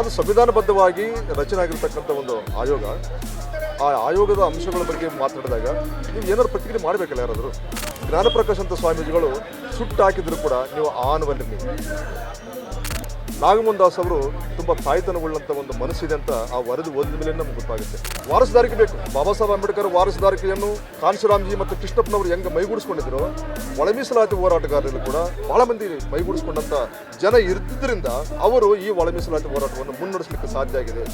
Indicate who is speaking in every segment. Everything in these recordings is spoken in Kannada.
Speaker 1: ಅದು ಸಂವಿಧಾನಬದ್ಧವಾಗಿ ರಚನೆ ಆಗಿರ್ತಕ್ಕಂಥ ಒಂದು ಆಯೋಗ. ಆ ಆಯೋಗದ ಅಂಶಗಳ ಬಗ್ಗೆ ಮಾತನಾಡಿದಾಗ ನೀವು ಏನಾದ್ರು ಪ್ರತಿಕ್ರಿಯೆ ಮಾಡಬೇಕಲ್ಲ ಯಾರಾದರೂ? ಜ್ಞಾನಪ್ರಕಾಶ್ ಅಂತ ಸ್ವಾಮೀಜಿಗಳು ಸುಟ್ಟು ಹಾಕಿದ್ರು ಕೂಡ ನೀವು ಆನವಲ್ಲಿ ನೀವು ನಾಗಮೋಹನ್ ಅವರು ತುಂಬ ತಾಯ್ತನವುಳ್ಳಂಥ ಒಂದು ಮನಸ್ಸಿದೆ ಅಂತ ಆ ವರದಿ ಓದಿದ ಮೇಲೆ ನಮ್ಗೆ ಗೊತ್ತಾಗುತ್ತೆ. ವಾರಸುದಾರಿಕೆ ಬೇಕು. ಬಾಬಾ ಸಾಹೇಬ್ ಅಂಬೇಡ್ಕರ್ ವಾರಸುದಾರಿಕೆಯನ್ನು ಕಾಂಶುರಾಮ್ಜಿ ಮತ್ತು ಕೃಷ್ಣಪ್ಪನವರು ಹೆಂಗೆ ಮೈಗೂಡಿಸ್ಕೊಂಡಿದ್ರು ಒಳ ಮೀಸಲಾತಿ ಹೋರಾಟಗಾರರಲ್ಲಿ ಕೂಡ ಬಹಳ ಮಂದಿ ಮೈಗೂಡಿಸ್ಕೊಂಡಂಥ ಜನ ಇರ್ತಿದ್ದರಿಂದ ಅವರು ಈ ಒಳ ಮೀಸಲಾತಿ ಹೋರಾಟವನ್ನು ಮುನ್ನಡೆಸಲಿಕ್ಕೆ ಸಾಧ್ಯ ಆಗಿದೆ.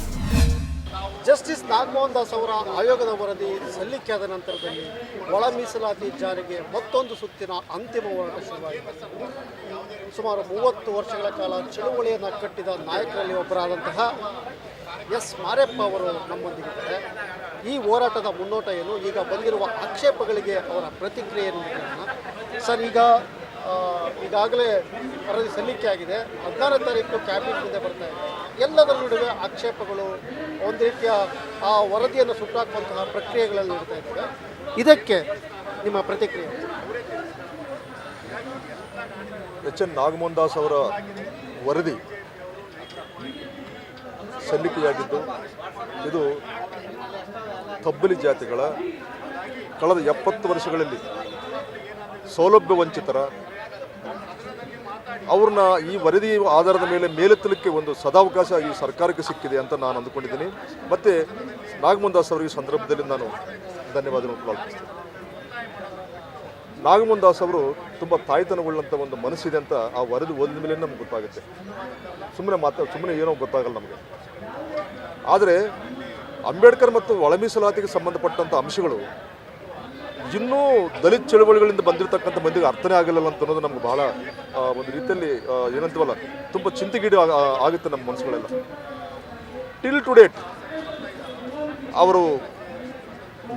Speaker 2: ಜಸ್ಟಿಸ್ ನಾಗಮೋಹನ್ ದಾಸ್ ಅವರ ಆಯೋಗದ ವರದಿ ಸಲ್ಲಿಕೆಯಾದ ನಂತರದಲ್ಲಿ ಒಳ ಮೀಸಲಾತಿ ಜಾರಿಗೆ ಮತ್ತೊಂದು ಸುತ್ತಿನ ಅಂತಿಮ ಹೋರಾಟ ಶುರುವಾಗಿದೆ. ಸುಮಾರು ಮೂವತ್ತು ವರ್ಷಗಳ ಕಾಲ ಚಳುವಳಿಯನ್ನು ಕಟ್ಟಿದ ನಾಯಕರಲ್ಲಿ ಒಬ್ಬರಾದಂತಹ ಎಸ್ ಮಾರೆಪ್ಪ ಅವರು ನಮ್ಮೊಂದಿಗಿದ್ದಾರೆ. ಈ ಹೋರಾಟದ ಮುನ್ನೋಟ ಏನು? ಈಗ ಬಂದಿರುವ ಆಕ್ಷೇಪಗಳಿಗೆ ಅವರ ಪ್ರತಿಕ್ರಿಯೆ ಏನು? ಸರ್, ಈಗ ಈಗಾಗಲೇ ವರದಿ ಸಲ್ಲಿಕೆ ಆಗಿದೆ. ಹದಿನಾರನೇ ತಾರೀಕು ಕ್ಯಾಬಿನೆಟ್ ಮುಂದೆ ಬರ್ತಾ ಇದೆ. ಎಲ್ಲದರ ನಡುವೆ ಆಕ್ಷೇಪಗಳು, ಒಂದು ರೀತಿಯ, ಆ, ವರದಿಯನ್ನು ಸುಟ್ಟಾಕುವಂತಹ ಪ್ರಕ್ರಿಯೆಗಳಲ್ಲಿ ನಡೀತಾ ಇದ್ದಾವೆ. ಇದಕ್ಕೆ ನಿಮ್ಮ ಪ್ರತಿಕ್ರಿಯೆ?
Speaker 1: ಎಚ್ ಎನ್ ನಾಗಮೋಹನ್ ದಾಸ್ ಅವರ ವರದಿ ಸಲ್ಲಿಕೆಯಾಗಿದ್ದು, ಇದು ತಬ್ಬಲಿ ಜಾತಿಗಳ, ಕಳೆದ ಎಪ್ಪತ್ತು ವರ್ಷಗಳಲ್ಲಿ ಸೌಲಭ್ಯ ವಂಚಿತರ ಅವ್ರನ್ನ ಈ ವರದಿ ಆಧಾರದ ಮೇಲೆ ಮೇಲೆತ್ತಲಿಕ್ಕೆ ಒಂದು ಸದಾವಕಾಶ ಈ ಸರ್ಕಾರಕ್ಕೆ ಸಿಕ್ಕಿದೆ ಅಂತ ನಾನು ಅಂದುಕೊಂಡಿದ್ದೀನಿ. ಮತ್ತು ನಾಗಮೋಹನ್ ದಾಸ್ ಅವರಿಗೆ ಸಂದರ್ಭದಲ್ಲಿ ನಾನು ಧನ್ಯವಾದಗಳನ್ನು ಪ್ರಾರ್ಥಿಸ್ತೇನೆ ನಾಗಮೋಹನ್ ದಾಸ್ ಅವರು ತುಂಬ ತಾಯ್ತನಗೊಳ್ಳಂಥ ಒಂದು ಮನಸ್ಸಿದೆ ಅಂತ ಆ ವರದಿ ಓದಿದ ಮೇಲೆ ನಮ್ಗೆ ಗೊತ್ತಾಗುತ್ತೆ. ಸುಮ್ಮನೆ ಮಾತಾ ಸುಮ್ಮನೆ ಏನೋ ಗೊತ್ತಾಗಲ್ಲ ನಮಗೆ. ಆದರೆ ಅಂಬೇಡ್ಕರ್ ಮತ್ತು ಒಳ ಮೀಸಲಾತಿಗೆ ಸಂಬಂಧಪಟ್ಟಂಥ ಅಂಶಗಳು ಇನ್ನೂ ದಲಿತ ಚಳವಳಿಗಳಿಂದ ಬಂದಿರತಕ್ಕಂಥ ಮಂದಿಗೆ ಅರ್ಥನೇ ಆಗಲ್ಲ ಅಂತ ಅನ್ನೋದು ನಮ್ಗೆ ಬಹಳ ಒಂದು ರೀತಿಯಲ್ಲಿ ಏನಂತೀವಲ್ಲ, ತುಂಬ ಚಿಂತೆಗೀಡು ಆಗುತ್ತೆ ನಮ್ಮ ಮನಸ್ಸುಗಳೆಲ್ಲ. ಟಿಲ್ ಟು ಡೇಟ್ ಅವರು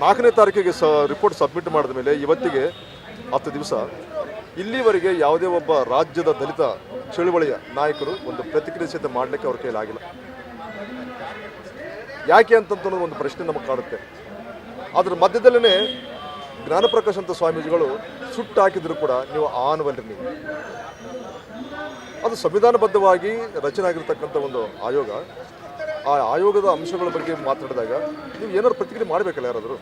Speaker 1: ನಾಲ್ಕನೇ ತಾರೀಕಿಗೆ ಸ ರಿಪೋರ್ಟ್ ಸಬ್ಮಿಟ್ ಮಾಡಿದ ಮೇಲೆ ಇವತ್ತಿಗೆ ಹತ್ತು ದಿವಸ ಇಲ್ಲಿವರೆಗೆ ಯಾವುದೇ ಒಬ್ಬ ರಾಜ್ಯದ ದಲಿತ ಚಳುವಳಿಯ ನಾಯಕರು ಒಂದು ಪ್ರತಿಕ್ರಿಯೆ ಸಹಿತ ಮಾಡಲಿಕ್ಕೆ ಅವ್ರ ಕೈಲಿ ಆಗಿಲ್ಲ. ಯಾಕೆ ಅಂತಂತ ಒಂದು ಪ್ರಶ್ನೆ ನಮಗೆ ಕಾಡುತ್ತೆ ಅದರ ಮಧ್ಯದಲ್ಲೇ ಜ್ಞಾನಪ್ರಕಾಶ್ ಅಂತ ಸ್ವಾಮೀಜಿಗಳು ಸುಟ್ಟು ಹಾಕಿದ್ರು ಕೂಡ ನೀವು ಆನವಲ್ರಿ ನೀವು. ಅದು ಸಂವಿಧಾನಬದ್ಧವಾಗಿ ರಚನೆ ಆಗಿರ್ತಕ್ಕಂಥ ಒಂದು ಆಯೋಗ. ಆ ಆಯೋಗದ ಅಂಶಗಳ ಬಗ್ಗೆ ಮಾತಾಡಿದಾಗ ನೀವು ಏನಾದ್ರು ಪ್ರತಿಕ್ರಿಯೆ ಮಾಡಬೇಕಲ್ಲ ಯಾರಾದರೂ?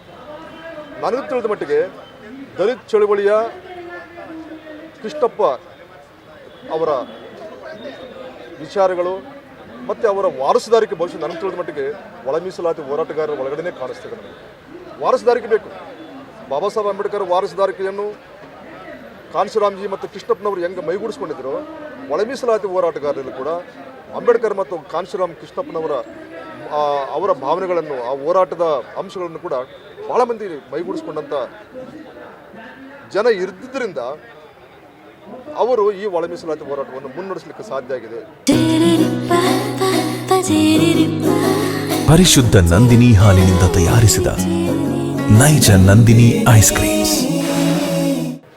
Speaker 1: ನನಗೆ ತಿಳಿದ ಮಟ್ಟಿಗೆ ದಲಿತ ಚಳುವಳಿಯ ಕೃಷ್ಣಪ್ಪ ಅವರ ವಿಚಾರಗಳು ಮತ್ತು ಅವರ ವಾರಸುದಾರಿಕೆ ಭವಿಷ್ಯ ನನಗೆ ತಿಳಿದ ಮಟ್ಟಿಗೆ ಒಳ ಮೀಸಲಾತಿ ಹೋರಾಟಗಾರರ ಒಳಗಡೆನೇ ಕಾಣಿಸ್ತದೆ ನನಗೆ. ವಾರಸುದಾರಿಕೆ ಬೇಕು. ಬಾಬಾ ಸಾಹೇಬ್ ಅಂಬೇಡ್ಕರ್ ವಾರಸುದಾರಿಕೆಯನ್ನು ಕಾಂಶಿರಾಮ್ಜಿ ಮತ್ತು ಕೃಷ್ಣಪ್ಪನವರು ಹೆಂಗೆ ಮೈಗೂಡಿಸ್ಕೊಂಡಿದ್ರು ಒಳ ಮೀಸಲಾತಿ ಹೋರಾಟಗಾರರಲ್ಲಿ ಕೂಡ ಅಂಬೇಡ್ಕರ್ ಮತ್ತು ಕಾಂಶಿರಾಮ್ ಕೃಷ್ಣಪ್ಪನವರ ಆ, ಅವರ ಭಾವನೆಗಳನ್ನು ಆ ಹೋರಾಟದ ಅಂಶಗಳನ್ನು ಕೂಡ ಭಾಳ ಮಂದಿ ಮೈಗೂಡಿಸ್ಕೊಂಡಂಥ ಜನ ಇರ್ದಿದ್ದರಿಂದ ಅವರು ಈ ಒಳ ಮೀಸಲಾತಿ ಹೋರಾಟವನ್ನು ಮುನ್ನಡೆಸಲಿಕ್ಕೆ ಸಾಧ್ಯ ಆಗಿದೆ.
Speaker 3: ಪರಿಶುದ್ಧ ನಂದಿನಿ ಹಾಲಿನಿಂದ ತಯಾರಿಸಿದ ನೈಜ ನಂದಿನಿ ಐಸ್ ಕ್ರೀಮ್ಸ್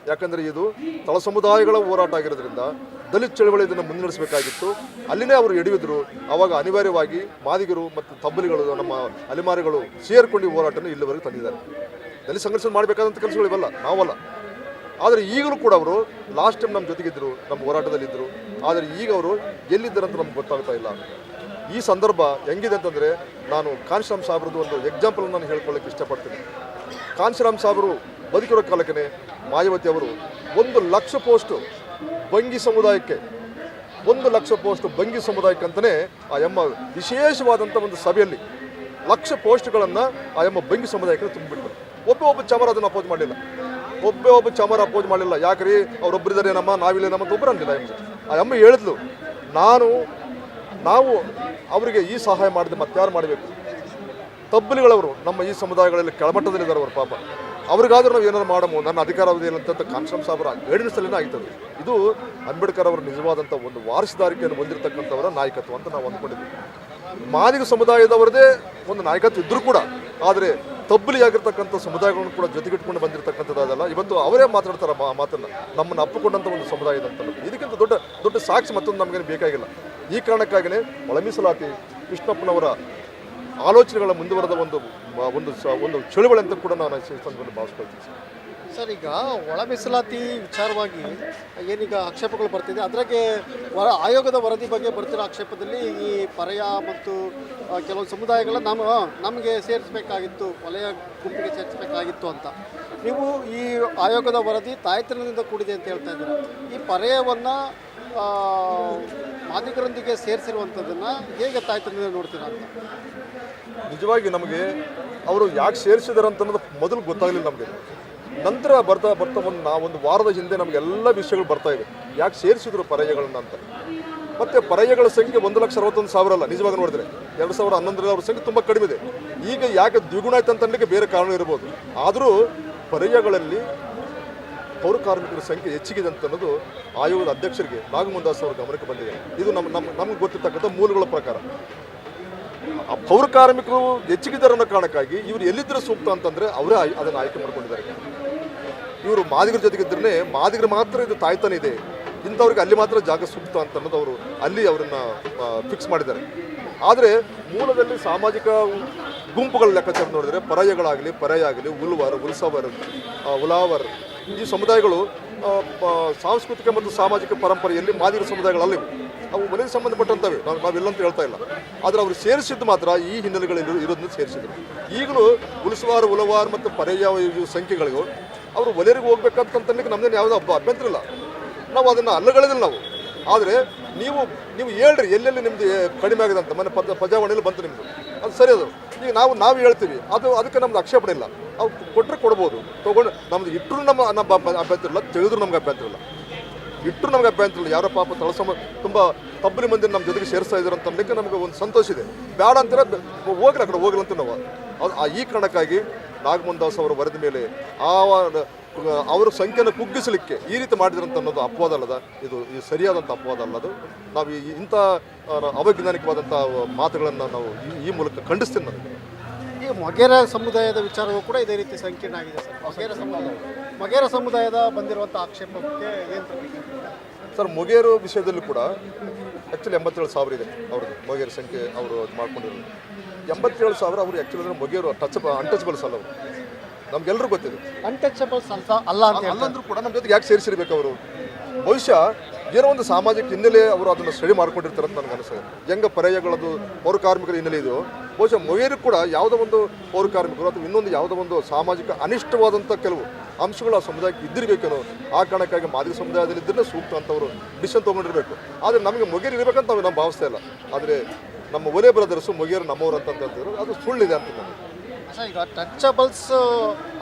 Speaker 1: ಯಾಕಂದರೆ ಇದು ತಳ ಸಮುದಾಯಗಳ ಹೋರಾಟ ಆಗಿರೋದ್ರಿಂದ ದಲಿತ ಚಳವಳಿ ಇದನ್ನು ಮುನ್ನಡೆಸಬೇಕಾಗಿತ್ತು. ಅಲ್ಲಿನೇ ಅವರು ಎಡೆಯುದ್ರು ಆವಾಗ ಅನಿವಾರ್ಯವಾಗಿ ಮಾದಿಗರು ಮತ್ತು ತಬ್ಬಲಿಗಳು ನಮ್ಮ ಅಲೆಮಾರಿಗಳು ಸೇರಿಕೊಂಡು ಹೋರಾಟನ ಇಲ್ಲಿವರೆಗೆ ತಂದಿದ್ದಾರೆ. ದಲಿತ ಸಂಘರ್ಷ ಮಾಡಬೇಕಾದಂಥ ಕೆಲಸಗಳು ಇವಲ್ಲ, ನಾವಲ್ಲ. ಆದರೆ ಈಗಲೂ ಕೂಡ ಅವರು ಲಾಸ್ಟ್ ಟೈಮ್ ನಮ್ಮ ಜೊತೆಗಿದ್ದರು ನಮ್ಮ ಹೋರಾಟದಲ್ಲಿದ್ದರು ಆದರೆ ಈಗ ಅವರು ಎಲ್ಲಿದ್ದಾರೆ ಅಂತ ನಮ್ಗೆ ಗೊತ್ತಾಗ್ತಾ ಇಲ್ಲ. ಈ ಸಂದರ್ಭ ಹೆಂಗಿದೆ ಅಂತಂದರೆ ನಾನು ಕಾಂಶಿರಾಮ್ ಸಾಬ್ರದ್ದು ಒಂದು ಎಕ್ಸಾಂಪಲ್ ನಾನು ಹೇಳ್ಕೊಳ್ಳೋಕೆ ಇಷ್ಟಪಡ್ತೀನಿ. ಕಾನ್ಶಿರಾಮ್ ಸಾಬ್ರು ಬದುಕಿರೋ ಕಾಲಕ್ಕೆ ಮಾಯಾವತಿ ಅವರು ಒಂದು ಲಕ್ಷ ಪೋಸ್ಟು ಬಂಗಿ ಸಮುದಾಯಕ್ಕೆ, ಒಂದು ಲಕ್ಷ ಪೋಸ್ಟ್ ಬಂಗಿ ಸಮುದಾಯಕ್ಕೆ ಅಂತಲೇ ಆ ಎಮ್ಮ ವಿಶೇಷವಾದಂಥ ಒಂದು ಸಭೆಯಲ್ಲಿ ಲಕ್ಷ ಪೋಸ್ಟ್ಗಳನ್ನು ಆ ಎಮ್ಮ ಬಂಗಿ ಸಮುದಾಯಕ್ಕೆ ತುಂಬಿಬಿಟ್ರು ಒಬ್ಬ ಒಬ್ಬ ಚಮರ ಅದನ್ನು ಅಪೋಸ್ ಮಾಡಲಿಲ್ಲ. ಒಬ್ಬೇ ಒಬ್ಬ ಚಮರ ಅಪೋಸ್ ಮಾಡಲಿಲ್ಲ. ಯಾಕ್ರಿ? ಅವರೊಬ್ಬರಿದ್ದಾರೆ ನಮ್ಮ, ನಾವಿಲ್ಲ ನಮ್ಮ ಒಬ್ಬರು ಅಂದಿಲ್ಲ ಆ ಎಮ್ಮ ಹೇಳಿದ್ಲು, ನಾನು ನಾವು ಅವರಿಗೆ ಈ ಸಹಾಯ ಮಾಡಿದ್ರೆ ಮತ್ತಾರು ಮಾಡಬೇಕು. ತಬ್ಬಲಿಗಳವರು ನಮ್ಮ ಈ ಸಮುದಾಯಗಳಲ್ಲಿ ಕೆಳಮಟ್ಟದಲ್ಲಿದ್ದಾರೆ ಅವರು ಪಾಪ. ಅವ್ರಿಗಾದ್ರೂ ನಾವು ಏನಾದ್ರು ಮಾಡಮೋ, ನನ್ನ ಅಧಿಕಾರಾವಧಿ ಏನಂತ ಕಾನ್ಸ್ಟಮ್ ಸಾಹೇಬರ ಸಲ ಆಗ್ತದೆ ಇದು ಅಂಬೇಡ್ಕರ್ ಅವರ ನಿಜವಾದಂಥ ಒಂದು ವಾರಸುದಾರಿಕೆಯನ್ನು ಹೊಂದಿರತಕ್ಕಂಥವರ ನಾಯಕತ್ವ ಅಂತ ನಾವು ಅಂದ್ಕೊಂಡಿದ್ದೀವಿ. ಮಾದಿಗ ಸಮುದಾಯದವರದೇ ಒಂದು ನಾಯಕತ್ವ ಇದ್ದರೂ ಕೂಡ, ಆದರೆ ತಬ್ಬಲಿಯಾಗಿರ್ತಕ್ಕಂಥ ಸಮುದಾಯಗಳನ್ನು ಕೂಡ ಜೊತೆಗಿಟ್ಕೊಂಡು ಬಂದಿರತಕ್ಕಂಥದ್ದಲ್ಲ, ಇವತ್ತು ಅವರೇ ಮಾತಾಡ್ತಾರೆ ಮಾತನ್ನು, ನಮ್ಮನ್ನು ಅಪ್ಪಿಕೊಂಡಂಥ ಒಂದು ಸಮುದಾಯ ಅಂತ ಇದಕ್ಕಿಂತ ದೊಡ್ಡ ದೊಡ್ಡ ಸಾಕ್ಷಿ ಮತ್ತೊಂದು ನಮಗೇನು ಬೇಕಾಗಿಲ್ಲ. ಈ ಕಾರಣಕ್ಕಾಗಿಯೇ ಒಳ ಮೀಸಲಾತಿ ಕೃಷ್ಣಪ್ಪನವರ ಆಲೋಚನೆಗಳ ಮುಂದುವರೆದ ಒಂದು ಒಂದು ಒಂದು ಚಳುವಳಿ ಅಂತ ಕೂಡ ನಾನು ಸಂದರ್ಭದಲ್ಲಿ ಭಾವಿಸ್ಕೊಳ್ತೀನಿ
Speaker 2: ಸರ್. ಈಗ ಒಳ ಮೀಸಲಾತಿ ವಿಚಾರವಾಗಿ ಏನೀಗ ಆಕ್ಷೇಪಗಳು ಬರ್ತಿದೆ, ಅದರಾಗೆ ಆಯೋಗದ ವರದಿ ಬಗ್ಗೆ ಬರ್ತಿರೋ ಆಕ್ಷೇಪದಲ್ಲಿ ಈ ಪರಯ ಮತ್ತು ಕೆಲವು ಸಮುದಾಯಗಳ ನಮ್ಮ ನಮಗೆ ಸೇರಿಸಬೇಕಾಗಿತ್ತು ವಲಯ ಗುಂಪಿಗೆ ಸೇರಿಸಬೇಕಾಗಿತ್ತು ಅಂತ. ನೀವು ಈ ಆಯೋಗದ ವರದಿ ತಾಯ್ತನದಿಂದ ಕೂಡಿದೆ ಅಂತ ಹೇಳ್ತಾ ಇದ್ದೀರಾ. ಈ ಪರ್ಯವನ್ನು ಮಾದಿಗರೊಂದಿಗೆ ಸೇರಿಸಿರುವಂಥದ್ದನ್ನು ಹೇಗೆ ತಾಯ್ತನದಿಂದ ನೋಡ್ತೀರಾ ಅಂತ?
Speaker 1: ನಿಜವಾಗಿ ನಮಗೆ ಅವರು ಯಾಕೆ ಸೇರಿಸಿದಾರೆ ಅಂತ ಅನ್ನೋದು ಮೊದಲು ಗೊತ್ತಾಗಲಿಲ್ಲ ನಮಗೆ. ನಂತರ ಬರ್ತಾ ಬರ್ತಾ ಒಂದು ನಾ ಒಂದು ವಾರದ ಹಿಂದೆ ನಮಗೆಲ್ಲ ವಿಷಯಗಳು ಬರ್ತಾ ಇವೆ ಯಾಕೆ ಸೇರಿಸಿದ್ರು ಪರಯಗಳನ್ನ ಅಂತ. ಮತ್ತೆ ಪರ್ಯಾಯಗಳ ಸಂಖ್ಯೆ ಒಂದು ಲಕ್ಷ ಅರವತ್ತೊಂದು ಸಾವಿರ ಅಲ್ಲ, ನಿಜವಾಗಿ ನೋಡಿದ್ರೆ. ಎರಡು ಸಾವಿರ ಹನ್ನೊಂದರಲ್ಲಿ ಅವ್ರ ಸಂಖ್ಯೆ ತುಂಬ ಕಡಿಮೆ ಇದೆ. ಈಗ ಯಾಕೆ ದ್ವಿಗುಣ ಆಯ್ತು ಅಂತ ಬೇರೆ ಕಾರಣ ಇರ್ಬೋದು. ಆದರೂ ಪರ್ಯಾಯಗಳಲ್ಲಿ ಪೌರ ಕಾರ್ಮಿಕರ ಸಂಖ್ಯೆ ಹೆಚ್ಚಿಗಿದೆ ಅಂತ ಅನ್ನೋದು ಆಯೋಗದ ಅಧ್ಯಕ್ಷರಿಗೆ ನಾಗಮುಂದಾಸ್ ಅವರ ಗಮನಕ್ಕೆ ಬಂದಿದೆ. ಇದು ನಮ್ಮ ನಮ್ಮ ನಮ್ಗೆ ಗೊತ್ತಿರ್ತಕ್ಕಂಥ ಮೂಲಗಳ ಪ್ರಕಾರ. ಆ ಪೌರ ಕಾರ್ಮಿಕರು ಹೆಚ್ಚಿಗಿದ್ದಾರೆ ಅನ್ನೋ ಕಾರಣಕ್ಕಾಗಿ ಇವರು ಎಲ್ಲಿದ್ದರೆ ಸೂಕ್ತ ಅಂತಂದರೆ ಅವರೇ ಅದನ್ನು ಆಯ್ಕೆ ಮಾಡ್ಕೊಂಡಿದ್ದಾರೆ. ಇವರು ಮಾದಿಗರ ಜೊತೆಗಿದ್ರೆ ಮಾದಿಗರು ಮಾತ್ರ ಇದು ತಾಯ್ತಾನೆ ಇದೆ. ಇಂಥವ್ರಿಗೆ ಅಲ್ಲಿ ಮಾತ್ರ ಜಾಗ ಸೂಕ್ತ ಅಂತ ಅನ್ನೋದು ಅವರು ಅಲ್ಲಿ ಅವರನ್ನ ಫಿಕ್ಸ್ ಮಾಡಿದ್ದಾರೆ. ಆದರೆ ಮೂಲದಲ್ಲಿ ಸಾಮಾಜಿಕ ಗುಂಪುಗಳ ಲೆಕ್ಕಾಚಾರ ನೋಡಿದ್ರೆ ಪರಾಯಗಳಾಗಲಿ ಪರಯಾಗಲಿ ಆಗಲಿ ಉಲ್ವಾರ್, ಉಲ್ಸವರ್ ಉಲಾವರ್ ಈ ಸಮುದಾಯಗಳು ಸಾಂಸ್ಕೃತಿಕ ಮತ್ತು ಸಾಮಾಜಿಕ ಪರಂಪರೆಯಲ್ಲಿ ಮಾದಿಗ ಸಮುದಾಯಗಳಲ್ಲಿವೆ. ಅವು ಮನೆಗೆ ಸಂಬಂಧಪಟ್ಟಂತವೆ. ನಾವು ನಾವಿಲ್ಲ ಅಂತ ಹೇಳ್ತಾ ಇಲ್ಲ. ಆದರೆ ಅವರು ಸೇರಿಸಿದ್ದು ಮಾತ್ರ ಈ ಹಿನ್ನೆಲೆಗಳಲ್ಲಿ ಇರೋದನ್ನ ಸೇರಿಸಿದ್ರು. ಈಗಲೂ ಉಳಿಸುವಾರು ಉಲವಾರು ಮತ್ತು ಪರ್ಯಾಯ ಸಂಖ್ಯೆಗಳಿಗೂ ಅವರು ಒಲೆಯರಿಗೆ ಹೋಗ್ಬೇಕಂತ ನಮ್ದೇನು ಯಾವುದೋ ಹಬ್ಬ ಅಭ್ಯಂತರ ಇಲ್ಲ. ನಾವು ಅದನ್ನು ಅಲ್ಲಗಳಿದಿಲ್ಲ ನಾವು. ಆದರೆ ನೀವು ನೀವು ಹೇಳ್ರಿ, ಎಲ್ಲೆಲ್ಲಿ ನಿಮ್ಮದು ಕಡಿಮೆ ಆಗಿದೆ ಅಂತ. ಮನೆ ಪದ ಪ್ರಜಾವಾಣಿಯಲ್ಲಿ ಬಂತು ನಿಮ್ಮದು ಅದು ಸರಿ ಅದು. ಈಗ ನಾವು ನಾವು ಹೇಳ್ತೀವಿ. ಅದು ಅದಕ್ಕೆ ನಮ್ದು ಆಕ್ಷೇಪಣೆ ಇಲ್ಲ. ಅವ್ರು ಕೊಟ್ಟರೆ ಕೊಡ್ಬೋದು. ತೊಗೊಂಡು ನಮ್ದು ಇಟ್ಟರು ನಮ್ಮ ನಮ್ಮ ಅಭ್ಯ- ಅಭ್ಯಂತರ ಇಲ್ಲ, ತಿಳಿದ್ರು ನಮ್ಗೆ ಅಭ್ಯಂತರ ಇಲ್ಲ. ಇಟ್ಟರು ನಮ್ಗೆ ಅಭ್ಯಂತರ ಇಲ್ಲ, ಯಾರೋ ಪಾಪ ತಳಸಮ ತುಂಬ ತಬ್ಬಲಿ ಮಂದಿ ನಮ್ಮ ಜೊತೆಗೆ ಸೇರಿಸ್ತಾ ಇದ್ದಾರೆ ಅಂತ ನಮ್ಗೆ ನಮಗೆ ಒಂದು ಸಂತೋಷ ಇದೆ. ಬೇಡ ಅಂತಾರೆ? ಹೋಗ್ಲಿ ಆ ಕಡೆ ಹೋಗ್ಲಿ ಅಂತ ನಾವು. ಅದು ಆ ಈ ಕಾರಣಕ್ಕಾಗಿ ನಾಗಮೋಹನ್ ಅವರು ವರದಿ ಮೇಲೆ ಆ ಅವರ ಸಂಖ್ಯೆಯನ್ನು ಕುಗ್ಗಿಸಲಿಕ್ಕೆ ಈ ರೀತಿ ಮಾಡಿದ್ರಂತ ಅನ್ನೋದು ಅಪವಾದ ಅಲ್ಲದ? ಇದು ಈ ಸರಿಯಾದಂಥ ಅಪವಾದ ಅಲ್ಲದು ನಾವು ಇಂಥ ಅವೈಜ್ಞಾನಿಕವಾದಂಥ ಮಾತುಗಳನ್ನು ನಾವು ಈ- ಈ ಮೂಲಕ ಖಂಡಿಸ್ತೀನಿ ನನಗೆ
Speaker 2: ಈ ಮೊಗೇರ ಸಮುದಾಯದ ವಿಚಾರವೂ ಕೂಡ ಇದೇ ರೀತಿ ಸಂಕೀರ್ಣ ಆಗಿದೆ ಸರ್. ಮೊಗೇರ ಸಮುದಾಯ ಮೊಗೇರ ಸಮುದಾಯದ ಬಂದಿರುವಂಥ ಆಕ್ಷೇಪಕ್ಕೆ ಏನು
Speaker 1: ಸರ್ ಮೊಗೇರು ವಿಷಯದಲ್ಲೂ ಕೂಡ ಆ್ಯಕ್ಚುಲಿ ಎಂಬತ್ತೇಳು ಸಾವಿರ ಇದೆ ಅವ್ರದ್ದು ಮೊಗೇರು ಸಂಖ್ಯೆ ಅವರು ಅದು ಮಾಡ್ಕೊಂಡಿರೋದು. ಎಂಬತ್ತೇಳು ಸಾವಿರ ಅವರು ಆ್ಯಕ್ಚುಲಿ ಅಂದರೆ ಮೊಗೇರು ಟಚ್ ಅನ್ಟಚಬಲ್ಸ್ ಅಲ್ಲ ಅವರು. ನಮ್ಗೆಲ್ಲರೂ ಗೊತ್ತಿದೆ.
Speaker 2: ಅನ್ಟಚಬಲ್ಸ್ ಅಂತ ಅಲ್ಲ
Speaker 1: ಅಲ್ಲಂದ್ರೂ ಕೂಡ ನಮ್ಮ ಜೊತೆಗೆ ಯಾಕೆ ಸೇರಿಸಿರ್ಬೇಕು ಅವರು? ಬಹುಶಃ ಏನೋ ಒಂದು ಸಾಮಾಜಿಕ ಹಿನ್ನೆಲೆ ಅವರು ಅದನ್ನು ಸ್ಟಡಿ ಮಾಡ್ಕೊಂಡಿರ್ತಾರೆ ಅಂತ ನನಗೆ ಅನಿಸ್ತದೆ. ಹೆಂಗ ಪರ್ಯಾಯಗಳದು ಪೌರ ಕಾರ್ಮಿಕರ ಹಿನ್ನೆಲೆ ಇದು. ಬಹುಶಃ ಮೊಗೇರು ಕೂಡ ಯಾವುದೋ ಒಂದು ಪೌರ ಕಾರ್ಮಿಕರು ಅಥವಾ ಇನ್ನೊಂದು ಯಾವುದೋ ಒಂದು ಸಾಮಾಜಿಕ ಅನಿಷ್ಟವಾದಂಥ ಕೆಲವು ಅಂಶಗಳು ಆ ಸಮುದಾಯಕ್ಕೆ ಇದ್ದಿರಬೇಕೇನೋ ಆ ಕಾರಣಕ್ಕಾಗಿ ಮಾದರಿ ಸಮುದಾಯದಲ್ಲಿ ಇದ್ದರೆ ಸೂಕ್ತ ಅಂತ ಅವರು ಡಿಸಿಷನ್ ತೊಗೊಂಡಿರಬೇಕು. ಆದರೆ ನಮಗೆ ಮೊಗೇರು ಇರಬೇಕಂತ ನಾವು ನಾವು ಭಾವಿಸ್ತಾ ಇಲ್ಲ. ಆದರೆ ನಮ್ಮ ಒಲೆ ಬ್ರದರ್ಸು ಮೊಗೇರು ನಮ್ಮವ್ರು ಅಂತ ಹೇಳ್ತಿದ್ರು. ಅದು ಸುಳ್ಳಿದೆ ಅಂತ
Speaker 2: ಈಗ ಟಚಬಲ್ಸ್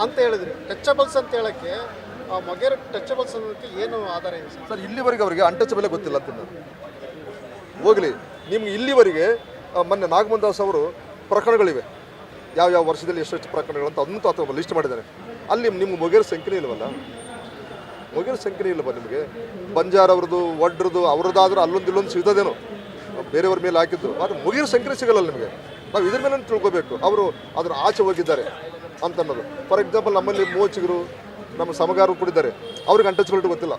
Speaker 2: ಅಂತ ಹೇಳಿದ್ರಿ ಟಚ್ಚಬಲ್ಸ್ ಅಂತ ಹೇಳಕ್ಕೆ ಆ ಮೊಗೇರ ಟಚಬಲ್ಸ್ ಅನ್ನೋದಕ್ಕೆ ಏನು ಆಧಾರ ಇದೆ ಸರ್?
Speaker 1: ಇಲ್ಲಿವರೆಗೆ ಅವರಿಗೆ ಅನ್ಟಚಬಲೇ ಗೊತ್ತಿಲ್ಲ ಅಂತ ಹೋಗ್ಲಿ, ನಿಮ್ಗೆ ಇಲ್ಲಿವರೆಗೆ ಮೊನ್ನೆ ನಾಗಮಂದಾಸ್ ಅವರು ಪ್ರಕರಣಗಳಿವೆ. ಯಾವ ಯಾವ ವರ್ಷದಲ್ಲಿ ಎಷ್ಟೆಷ್ಟು ಪ್ರಕರಣಗಳಂತ ಅದನ್ನು ಅಥವಾ ಲಿಸ್ಟ್ ಮಾಡಿದ್ದಾರೆ. ಅಲ್ಲಿ ನಿಮ್ಗೆ ಮೊಗೇರ್ ಸಂಖ್ಯೆ ಇಲ್ವಲ್ಲ? ಮೊಗೇರ್ ಸಂಖ್ಯೆ ಇಲ್ಲವ ನಿಮಗೆ? ಬಂಜಾರ್ ಅವ್ರದ್ದು ಒಡ್ರದ್ದು ಅವ್ರದ್ದಾದ್ರೂ ಅಲ್ಲೊಂದು ಇಲ್ಲೊಂದು ಸಿಗ್ತದೇನೋ. ಬೇರೆಯವ್ರ ಮೇಲೆ ಹಾಕಿದ್ದು ಆದರೆ ಮೊಗೇರ್ ಸಂಖ್ಯೆ ಸಿಗಲ್ಲ ನಿಮಗೆ. ನಾವು ಇದ್ರ ಮೇಲೆ ತಿಳ್ಕೊಬೇಕು. ಅವರು ಅದರ ಆಚೆ ಹೋಗಿದ್ದಾರೆ ಅಂತ ಅನ್ನೋದು. ಫಾರ್ ಎಕ್ಸಾಂಪಲ್ ನಮ್ಮಲ್ಲಿ ಮೋಚಿಗರು ನಮ್ಮ ಸಮಗಾರರು ಕೂಡಿದ್ದಾರೆ. ಅವ್ರಿಗೆ ಅಂಟಚ್ಬಿಲಿಟಿ ಗೊತ್ತಿಲ್ಲ.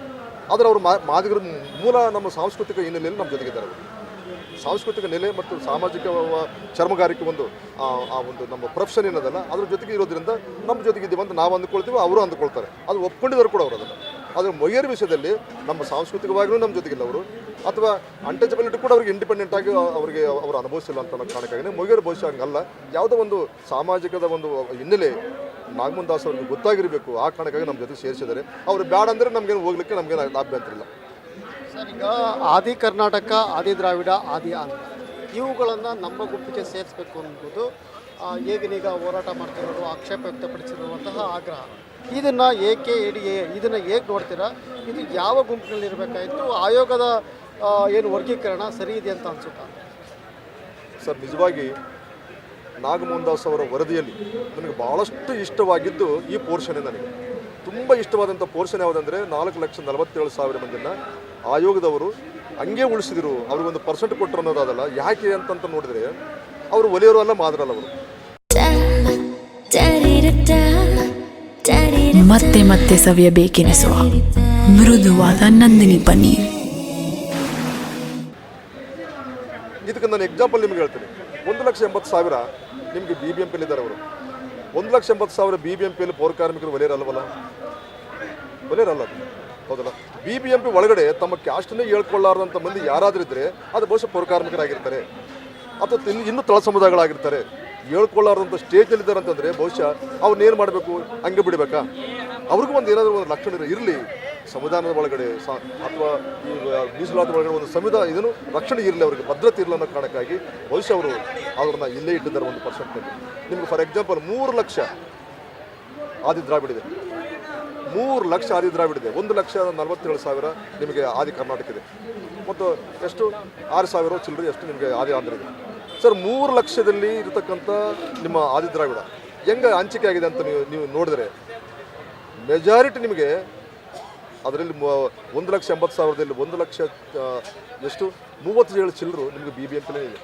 Speaker 1: ಆದರೆ ಅವರು ಮಾದಿಗರ ಮೂಲ ನಮ್ಮ ಸಾಂಸ್ಕೃತಿಕ ಹಿನ್ನೆಲೆಯಲ್ಲಿ ನಮ್ಮ ಜೊತೆಗಿದ್ದಾರೆ ಅವರು. ಸಾಂಸ್ಕೃತಿಕ ನೆಲೆ ಮತ್ತು ಸಾಮಾಜಿಕ ಚರ್ಮಗಾರಿಕೆ ಒಂದು, ಆ ಒಂದು ನಮ್ಮ ಪ್ರೊಫೆಷನ್ ಏನದಲ್ಲ, ಅದ್ರ ಜೊತೆಗೆ ಇರೋದ್ರಿಂದ ನಮ್ಮ ಜೊತೆಗಿದ್ದೀವಿ ಅಂತ ನಾವು ಅಂದ್ಕೊಳ್ತೀವಿ, ಅವರು ಅಂದ್ಕೊಳ್ತಾರೆ. ಅದು ಒಪ್ಕೊಂಡಿದ್ದಾರೆ ಕೂಡ ಅವರು ಅದನ್ನು. ಆದರೆ ಮೊಯ್ಯರ್ ವಿಷಯದಲ್ಲಿ ನಮ್ಮ ಸಾಂಸ್ಕೃತಿಕವಾಗಿಯೂ ನಮ್ಮ ಜೊತೆಗಿಲ್ಲ ಅವರು. ಅಥವಾ ಅಂಟಚಬಿಲಿಟಿ ಕೂಡ ಅವ್ರಿಗೆ ಇಂಡಿಪೆಂಡೆಂಟ್ ಆಗಿ ಅವರಿಗೆ ಅವರು ಅನುಭವಿಸಿಲ್ಲ ಅಂತ ಕಾರಣಕ್ಕಾಗಿ ಮೊಯ್ಯರ್ ಬಹುಶಃ ಹಂಗಲ್ಲ. ಯಾವುದೋ ಒಂದು ಸಾಮಾಜಿಕದ ಒಂದು ಹಿನ್ನೆಲೆ ನಾಗಮನ್ ದಾಸ್ ಅವ್ರಿಗೆ ಗೊತ್ತಾಗಿರಬೇಕು ಆ ಕಾರಣಕ್ಕಾಗಿ ನಮ್ಮ ಜೊತೆ ಸೇರಿಸಿದ್ದಾರೆ. ಅವರು ಬೇಡ ಅಂದರೆ ನಮಗೇನು ಹೋಗ್ಲಿಕ್ಕೆ ನಮಗೇನು ಅಭ್ಯಂತರ ಇಲ್ಲ.
Speaker 2: ಸರ್ ಈಗ ಆದಿ ಕರ್ನಾಟಕ ಆದಿ ದ್ರಾವಿಡ ಆದಿ ಆಂಧ್ರ ಇವುಗಳನ್ನು ನಮ್ಮ ಗುಂಪಿಗೆ ಸೇರಿಸಬೇಕು ಅನ್ನೋದು ಈಗಿನೀಗ ಹೋರಾಟ ಮಾಡ್ತಿರೋದು ಆಕ್ಷೇಪ ವ್ಯಕ್ತಪಡಿಸಿರುವಂತಹ ಆಗ್ರಹ. ಇದನ್ನು ಏಕೆ ಇಡಿ ಇದನ್ನು ಹೇಗೆ ನೋಡ್ತೀರಾ? ಇದು ಯಾವ ಗುಂಪಿನಲ್ಲಿ ಇರಬೇಕಾಯಿತು? ಆಯೋಗದ ಏನು ವರ್ಗೀಕರಣ ಸರಿ ಇದೆ ಅಂತ ಅನ್ಸುತ್ತಾ?
Speaker 1: ಸರ್ ನಿಜವಾಗಿ ನಾಗಮೋಹನ್ ದಾಸ್ ಅವರ ವರದಿಯಲ್ಲಿ ನನಗೆ ಭಾಳಷ್ಟು ಇಷ್ಟವಾಗಿದ್ದು ಈ ಪೋರ್ಷನ್ ನನಗೆ. ತುಂಬ ಇಷ್ಟವಾದಂಥ ಪೋರ್ಷನ್ ಯಾವುದಂದರೆ ನಾಲ್ಕು ಲಕ್ಷ ನಲವತ್ತೇಳು ಸಾವಿರ ಮಂದಿನ ಆಯೋಗದವರು ಹಂಗೆ ಉಳಿಸಿದ್ರು. ಅವ್ರಿಗೊಂದು ಪರ್ಸೆಂಟ್ ಕೊಟ್ಟರು ಅನ್ನೋದಾದಲ್ಲ ಯಾಕೆ ಅಂತಂತ ನೋಡಿದ್ರೆ ಅವರು ಒಲಿಯೋರು ಅಲ್ಲ ಮಾದ್ರಲ್ಲ ಅವರು.
Speaker 4: ಮತ್ತೆ ಮತ್ತೆ ಸವಿಯಬೇಕೆನಿಸುವ ಮೃದುವಾದ ನಂದಿನಿ ಪನ್ನೀರ್.
Speaker 1: ಇದಕ್ಕೆ ನಾನು ಎಕ್ಸಾಂಪಲ್ ನಿಮ್ಗೆ ಹೇಳ್ತೀನಿ. ಒಂದು ಲಕ್ಷ ಎಂಬತ್ತು ಸಾವಿರ ನಿಮಗೆ ಬಿ ಬಿ ಎಂ ಪಿಲಿ ಇದ್ದಾರೆ ಅವರು. ಒಂದು ಲಕ್ಷ ಎಂಬತ್ತು ಸಾವಿರ ಬಿ ಬಿ ಎಂ ಪಿಯಲ್ಲಿ ಪೌರ ಕಾರ್ಮಿಕರು ಒಲೆಯರಲ್ವಲ್ಲ? ಒಲೆಯರಲ್ಲ ಹೌದಲ್ಲ? ಬಿ ಬಿ ಎಂ ಪಿ ಒಳಗಡೆ ತಮ್ಮ ಕ್ಯಾಸ್ಟನ್ನೇ ಹೇಳ್ಕೊಳ್ಳಾರ್ದಂಥ ಮಂದಿ ಯಾರಾದರೂ ಇದ್ದರೆ ಅದು ಬಹುಶಃ ಪೌರಕಾರ್ಮಿಕರಾಗಿರ್ತಾರೆ ಅಥವಾ ಇನ್ನು ಇನ್ನೂ ತಳ ಸಮುದಾಯಗಳಾಗಿರ್ತಾರೆ. ಹೇಳ್ಕೊಳ್ಳಾರ್ದಂಥ ಸ್ಟೇಜ್ನಲ್ಲಿದ್ದಾರೆ ಅಂತಂದರೆ ಬಹುಶಃ ಅವ್ರನ್ನೇನು ಮಾಡಬೇಕು? ಹಂಗೆ ಬಿಡಬೇಕಾ? ಅವ್ರಿಗೂ ಒಂದು ಏನಾದರೂ ಒಂದು ಲಕ್ಷಣ ಇರಲಿ. ಸಂವಿಧಾನದ ಒಳಗಡೆ ಅಥವಾ ಈ ಮೀಸಲಾತಿ ಒಳಗಡೆ ಒಂದು ಸಂವಿಧಾನ ಇದನ್ನು ರಕ್ಷಣೆ ಇರಲಿ, ಅವರಿಗೆ ಭದ್ರತೆ ಇರಲಿ ಅನ್ನೋ ಕಾರಣಕ್ಕಾಗಿ ಬಹುಶಃ ಅವರು ಅವ್ರನ್ನ ಇಲ್ಲೇ ಇಟ್ಟಿದ್ದಾರೆ ಒಂದು ಪರ್ಸೆಂಟ್ನಲ್ಲಿ. ನಿಮ್ಗೆ ಫಾರ್ ಎಕ್ಸಾಂಪಲ್ ಮೂರು ಲಕ್ಷ ಆದಿ ದ್ರಾವಿಡಿದೆ ಮೂರು ಲಕ್ಷ ಆದಿ ದ್ರಾವಿಡಿದೆ ಒಂದು ಲಕ್ಷ ನಲವತ್ತೇಳು ಸಾವಿರ ನಿಮಗೆ ಆದಿ ಕರ್ನಾಟಕ ಇದೆ. ಮತ್ತು ಎಷ್ಟು? ಆರು ಸಾವಿರ ಚಿಲ್ಲರೆ ಎಷ್ಟು ನಿಮಗೆ ಆದಿ ಆಂಧ್ರ ಸರ್, ಮೂರು ಲಕ್ಷದಲ್ಲಿ ಇರತಕ್ಕಂಥ ನಿಮ್ಮ ಆದಿ ದ್ರಾವಿಡ ಹೆಂಗೆ ಹಂಚಿಕೆ ಆಗಿದೆ ಅಂತ ನೀವು ನೀವು ನೋಡಿದ್ರೆ ಮೆಜಾರಿಟಿ ನಿಮಗೆ ಅದರಲ್ಲಿ ಒಂದು ಲಕ್ಷ ಎಂಬತ್ತು ಸಾವಿರದಲ್ಲಿ ಒಂದು ಲಕ್ಷ ಎಷ್ಟು? ಮೂವತ್ತೇಳು ಚಿಲ್ಲರು ನಿಮಗೆ ಬಿ ಬಿ ಎಂ ಇದೆ.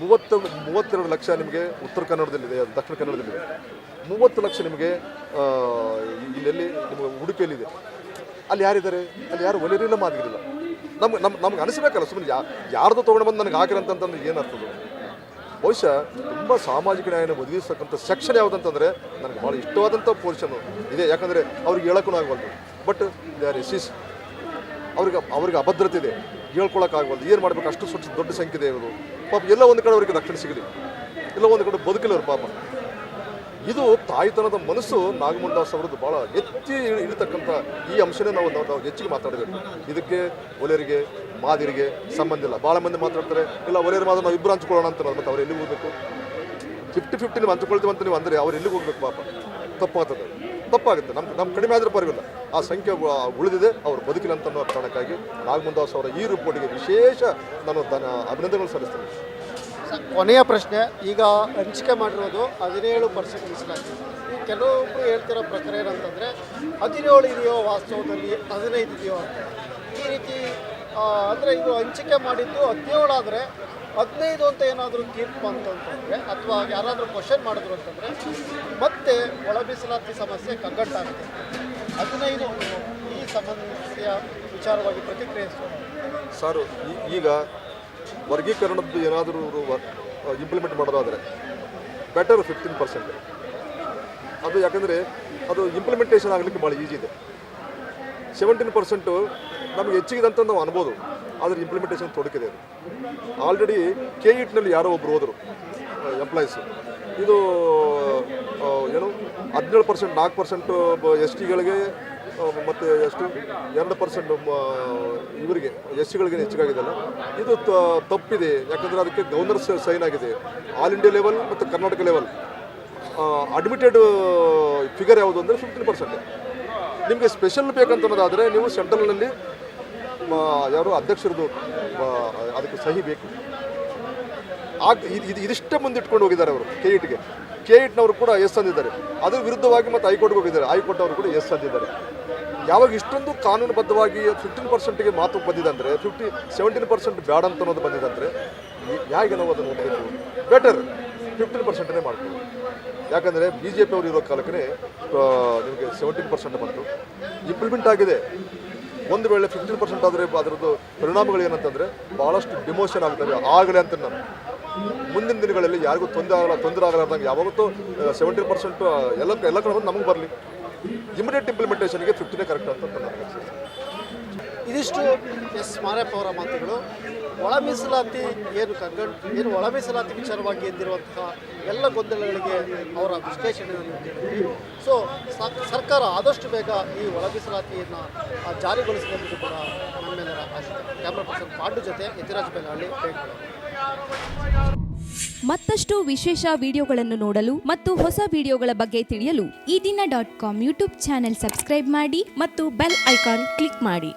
Speaker 1: ಮೂವತ್ತು, ಮೂವತ್ತೆರಡು ಲಕ್ಷ ನಿಮಗೆ ಉತ್ತರ ಕನ್ನಡದಲ್ಲಿದೆ ದಕ್ಷಿಣ ಕನ್ನಡದಲ್ಲಿದೆ. ಮೂವತ್ತು ಲಕ್ಷ ನಿಮಗೆ ಇಲ್ಲೆಲ್ಲಿ ನಿಮಗೆ ಉಡುಪಿಯಲ್ಲಿದೆ ಅಲ್ಲಿ ಯಾರಿದ್ದಾರೆ? ಅಲ್ಲಿ ಯಾರು ಒಲೆರಿಲ್ಲ ಮಾದಿಗಿಲ್ಲ ನಮ್ಗೆ ನಮ್ಮ ನಮ್ಗೆ ಅನಿಸ್ಬೇಕಲ್ಲ ಸುಮ್ಮನೆ ಯಾ, ಯಾರ್ದು ತೊಗೊಂಡು ಬಂದು ನನಗೆ ಹಾಕಿರಂತಂದ್ರೆ ಏನಾಗ್ತದೆ ಬಹುಶಃ ತುಂಬ ಸಾಮಾಜಿಕ ನ್ಯಾಯನ ಒದಗಿಸ್ತಕ್ಕಂಥ ಸೆಕ್ಷನ್ ಯಾವುದಂತಂದರೆ ನನಗೆ ಭಾಳ ಇಷ್ಟವಾದಂಥ ಪೋರ್ಷನು ಇದೆ, ಯಾಕಂದರೆ ಅವ್ರಿಗೆ ಹೇಳೋಕ್ಕೂ ಆಗವಲ್ದು ಬಟ್ ದೇ ಎಸಿಸ್ ಅವ್ರಿಗೆ ಅವ್ರಿಗೆ ಅಭದ್ರತೆ ಇದೆ. ಹೇಳ್ಕೊಳ್ಳೋಕ್ಕಾಗಲ್ದು ಏನು ಮಾಡಬೇಕು? ಅಷ್ಟು ಸ್ವಚ್ಛ ದೊಡ್ಡ ಸಂಖ್ಯೆ ಇದೆ ಇವರು ಪಾಪ ಎಲ್ಲ ಒಂದು ಕಡೆ ಅವರಿಗೆ ರಕ್ಷಣೆ ಸಿಗಲಿ. ಎಲ್ಲ ಒಂದು ಕಡೆ ಬದುಕಿಲ್ಲ ಅವ್ರು ಪಾಪ. ಇದು ತಾಯಿತನದ ಮನಸ್ಸು ನಾಗಮಂದಾಸ್ ಅವರದ್ದು ಭಾಳ ಇಳಿ- ಇಳಿತಕ್ಕಂಥ ಈ ಅಂಶನೇ ನಾವು ನಾವು ನಾವು ಹೆಚ್ಚಿಗೆ ಮಾತಾಡಬೇಕು. ಇದಕ್ಕೆ ಒಲೆಯರಿಗೆ, ಮಾದಿರಿಗೆ ಸಂಬಂಧ ಇಲ್ಲ. ಭಾಳ ಮಂದಿ ಮಾತಾಡ್ತಾರೆ. ಇಲ್ಲ ಒಲೆಯರು ಮಾತ್ರ ನಾವು ಇಬ್ಬರು ಹಂಚ್ಕೊಳ್ಳೋಣ ಅಂತ ಮತ್ತು ಅವ್ರು ಎಲ್ಲಿಗೆ ಹೋಗಬೇಕು? ಫಿಫ್ಟಿ ಫಿಫ್ಟಿ ನೀವು ಹಂಚ್ಕೊಳ್ತೀವಿ ಅಂತ ನೀವು ಅಂದರೆ ಅವ್ರು ಎಲ್ಲಿಗೆ ಹೋಗ್ಬೇಕು ಪಾಪ? ತಪ್ಪಾಗ್ತದೆ ತಪ್ಪಾಗುತ್ತೆ. ನಮ್ಮ ನಮ್ಮ ಕಡಿಮೆ ಆದರೂ ಪರವಾಗಿಲ್ಲ. ಆ ಸಂಖ್ಯೆ ಉಳಿದಿದೆ. ಅವರು ಬದುಕಿಲ್ಲ ಅಂತ ಕಾರಣಕ್ಕಾಗಿ ನಾಗಮಂದಾಸ್ ಅವರ ಈ ರಿಪೋರ್ಟಿಗೆ ವಿಶೇಷ ನಾನು ತನ್ನ ಅಭಿನಂದನೆಗಳು ಸಲ್ಲಿಸ್ತೇನೆ.
Speaker 2: ಕೊನೆಯ ಪ್ರಶ್ನೆ. ಈಗ ಹಂಚಿಕೆ ಮಾಡಿರೋದು ಹದಿನೇಳು ಪರ್ಸೆಂಟ್ ಮೀಸಲಾಗಿದೆ ಕೆಲವೊಬ್ಬರು ಹೇಳ್ತಿರೋ ಪ್ರಕಾರ ಏನಂತಂದರೆ, ಹದಿನೇಳು ಇದೆಯೋ ವಾಸ್ತವದಲ್ಲಿ, ಹದಿನೈದು ಇದೆಯೋ ಅಂತ. ಈ ರೀತಿ ಅಂದರೆ ಇದು ಹಂಚಿಕೆ ಮಾಡಿದ್ದು ಹದಿನೇಳು ಆದರೆ ಹದಿನೈದು ಅಂತ ಏನಾದರೂ ತೀರ್ಪು ಅಂತಂತಂದರೆ ಅಥವಾ ಯಾರಾದರೂ ಕ್ವಶನ್ ಮಾಡಿದ್ರು ಅಂತಂದರೆ, ಮತ್ತೆ ಒಳ ಸಮಸ್ಯೆ ಕಗ್ಗಟ್ಟಾಗುತ್ತೆ. ಹದಿನೈದು ಈ ಸಮಸ್ಯೆಯ ವಿಚಾರವಾಗಿ ಪ್ರತಿಕ್ರಿಯಿಸೋಣ
Speaker 1: ಸರ್ ಈಗ ವರ್ಗೀಕರಣದ್ದು ಏನಾದರೂ ಇಂಪ್ಲಿಮೆಂಟ್ ಮಾಡೋದಾದರೆ ಬೆಟರ್ ಫಿಫ್ಟೀನ್ ಪರ್ಸೆಂಟ್ ಅದು ಯಾಕಂದರೆ ಅದು ಇಂಪ್ಲಿಮೆಂಟೇಷನ್ ಆಗಲಿಕ್ಕೆ ಭಾಳ ಈಸಿ ಇದೆ. ಸೆವೆಂಟೀನ್ ಪರ್ಸೆಂಟು ನಮಗೆ ಹೆಚ್ಚಿಗಿದೆ ಅಂತ ನಾವು ಅನ್ಬೋದು. ಆದರೆ ಇಂಪ್ಲಿಮೆಂಟೇಷನ್ ತೊಡಕಿದೆ ಅದು. ಆಲ್ರೆಡಿ ಕೆ ಇಟ್ನಲ್ಲಿ ಯಾರೋ ಒಬ್ಬರು ಹೋದರು ಎಂಪ್ಲಾಯೀಸು ಇದು ಏನು, ಹದಿನೇಳು ಪರ್ಸೆಂಟ್ ನಾಲ್ಕು ಪರ್ಸೆಂಟು ಎಸ್ ಟಿಗಳಿಗೆ ಮತ್ತು ಎಷ್ಟು, ಎರಡು ಪರ್ಸೆಂಟ್ ಇವರಿಗೆ, ಎಸ್ ಸಿಗಳಿಗೆ ಹೆಚ್ಚಿಗಾಗಿದೆಲ್ಲ. ಇದು ತಪ್ಪಿದೆ. ಯಾಕಂದರೆ ಅದಕ್ಕೆ ಗವರ್ನರ್ ಸೈನ್ ಆಗಿದೆ. ಆಲ್ ಇಂಡಿಯಾ ಲೆವೆಲ್ ಮತ್ತು ಕರ್ನಾಟಕ ಲೆವೆಲ್ ಅಡ್ಮಿಟೆಡ್ ಫಿಗರ್ ಯಾವುದು ಅಂದರೆ ಫಿಫ್ಟೀನ್ ಪರ್ಸೆಂಟ್ ನಿಮಗೆ ಸ್ಪೆಷಲ್ ಬೇಕಂತ ಅನ್ನೋದಾದರೆ ನೀವು ಸೆಂಟ್ರಲ್ನಲ್ಲಿ ಯಾರು ಅಧ್ಯಕ್ಷರದು ಅದಕ್ಕೆ ಸಹಿ ಬೇಕು. ಆಗ, ಇದು ಇದು, ಇದಿಷ್ಟೇ ಮುಂದೆ ಇಟ್ಕೊಂಡು ಹೋಗಿದ್ದಾರೆ ಅವರು ಕೆ ಇಟ್ಗೆ ಕೆ ಇಟ್ನವರು ಕೂಡ ಎಸ್ ಅಂದಿದ್ದಾರೆ. ಅದ್ರ ವಿರುದ್ಧವಾಗಿ ಮತ್ತು ಹೈಕೋರ್ಟ್ಗೆ ಹೋಗಿದ್ದಾರೆ. ಹೈಕೋರ್ಟ್ ಅವರು ಕೂಡ ಎಸ್ ಅಂದಿದ್ದಾರೆ. ಯಾವಾಗ ಇಷ್ಟೊಂದು ಕಾನೂನುಬದ್ಧವಾಗಿ ಫಿಫ್ಟೀನ್ ಪರ್ಸೆಂಟ್ಗೆ ಮಾತು ಬಂದಿದೆ ಅಂದರೆ ಫಿಫ್ಟಿ ಸೆವೆಂಟೀನ್ ಪರ್ಸೆಂಟ್ ಬ್ಯಾಡ್ ಅಂತ ಅನ್ನೋದು ಬಂದಿದೆ ಅಂದರೆ ಹೇಗೆ ನಾವು ಅದನ್ನು ಹೋಗಬೇಕು ಬೆಟರ್ ಫಿಫ್ಟೀನ್ ಪರ್ಸೆಂಟನ್ನೇ ಮಾಡ್ತೀವಿ. ಯಾಕಂದರೆ ಬಿ ಜೆ ಪಿ ಅವರು ಇರೋ ಕಾಲಕ್ಕೆ ನಿಮಗೆ ಸೆವೆಂಟೀನ್ ಪರ್ಸೆಂಟ್ ಬಂತು. ಇಂಪ್ಲಿಮೆಂಟ್ ಆಗಿದೆ. ಒಂದು ವೇಳೆ ಫಿಫ್ಟೀನ್ ಪರ್ಸೆಂಟ್ ಆದರೆ ಅದರದ್ದು ಪರಿಣಾಮಗಳು ಏನಂತಂದರೆ ಭಾಳಷ್ಟು ಡಿಮೋಷನ್ ಆಗ್ತವೆ, ಆಗಲೇ ಅಂತ ನಾನು. ಮುಂದಿನ ದಿನಗಳಲ್ಲಿ ಯಾರಿಗೂ ತೊಂದರೆ ಆಗಲ್ಲ, ತೊಂದರೆ ಆಗಲಾರ್ದಂಗೆ ಯಾವಾಗತ್ತೂ ಸೆವೆಂಟಿ ಪರ್ಸೆಂಟ್ ಎಲ್ಲ ಎಲ್ಲ ಕಡೆ ನಮಗೆ ಬರಲಿ. ಇಮಿಡಿಯೇಟ್ ಇಂಪ್ಲಿಮೆಂಟೇಷನ್ಗೆ ಫಿಫ್ಟಿನೇ ಕರೆಕ್ಟ್ ಅಂತ ನನ್ನ
Speaker 2: ಇದಿಷ್ಟು ಎಸ್ ಮಾರಪ್ಪ ಅವರ ಮಾತುಗಳು. ಒಳ ಮೀಸಲಾತಿ ಏನು ಕಗ್ಗಂಟ್ ಏನು ಒಳ ಮೀಸಲಾತಿ ವಿಚಾರವಾಗಿ ಎದ್ದಿರುವಂತಹ ಎಲ್ಲ ಗೊಂದಲಗಳಿಗೆ ಅವರ ವಿಶ್ಲೇಷಣೆಯನ್ನು ಕೇಳಿದ್ವಿ ಸೊ ಸರ್ಕಾರ ಆದಷ್ಟು ಬೇಗ ಈ ಒಳ ಮೀಸಲಾತಿಯನ್ನು ಜಾರಿಗೊಳಿಸಬೇಕು ಕೂಡ ನಮ್ಮೆಲ್ಲರ ಆಶೆ. ಕ್ಯಾಮ್ರಾ ಪರ್ಸನ್ ಪಾಂಡು ಜೊತೆ ಯತಿರಾಜ್ ಬೆಲ್ಲಹಳ್ಳಿ ಬೆಂಗಳೂರು
Speaker 5: ಮತ್ತಷ್ಟು ವಿಶೇಷ ವಿಡಿಯೋಗಳನ್ನು ನೋಡಲು ಮತ್ತು ಹೊಸ ವಿಡಿಯೋಗಳ ಬಗ್ಗೆ ತಿಳಿಯಲು
Speaker 6: ಈ ದಿನ dot com YouTube channel subscribe ಮಾಡಿ
Speaker 5: ಮತ್ತು ಬೆಲ್ ಐಕಾನ್ ಕ್ಲಿಕ್ ಮಾಡಿ.